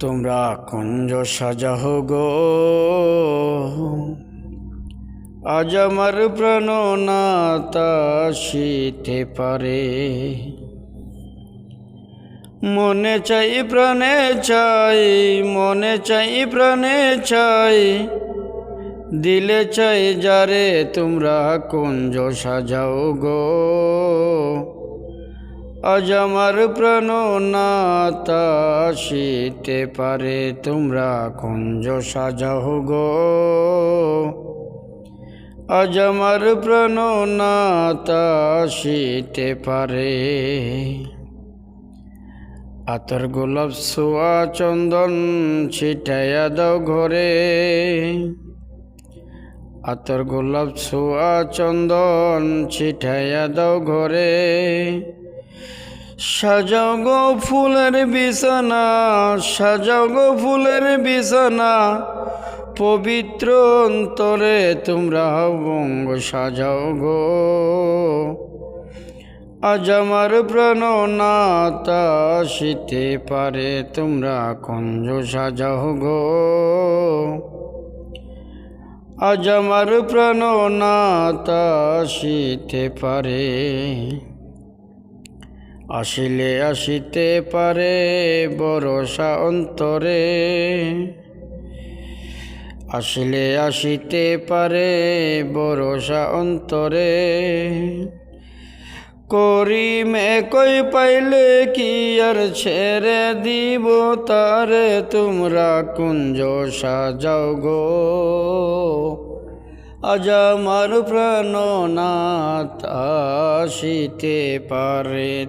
তোমরা কুঞ্জ সাজাহ গো। আজ আমার প্রাণনাতা শীতে পারে। মনে চাই, প্রাণে চাই, মনে চাই, প্রাণে চাই। দিলে চাই যারে তোমরা কুঞ্জ সাজাও গো। আজ আমার প্রাণনাতা শীতে পারে, তোমরা কুঞ্জ সাজাও গো। আজ আমার প্রাণনাতা শীতে পারে। আতর গোলাপ সোয়া চন্দন ছিটাইয়া দাও ঘরে। আতর গোলাপ সোয়া চন্দন ছিটাইয়া দাও ঘরে। সাজাও গো ফুলের বিছানা, সাজাও গো ফুলের বিছানা, পবিত্র অন্তরে তোমরা বঙ্গ সাজাও গো। আজ আমার প্রাণনাতা শীতে পারে, তোমরা কঞ্জ সাজাও গো। আজ আমার প্রাণনাতা শীতে পারে। আসিলে আসিতে পারে বরসা অন্তরে। আসিলে আসিতে পারে বরসা অন্তরে। করিম একই পাইলে কি আর ছেড়ে দিব তারে? তোমরা কুঞ্জ সাজাও গো। আজ আমার প্রাণনাথ আসিতে পারে।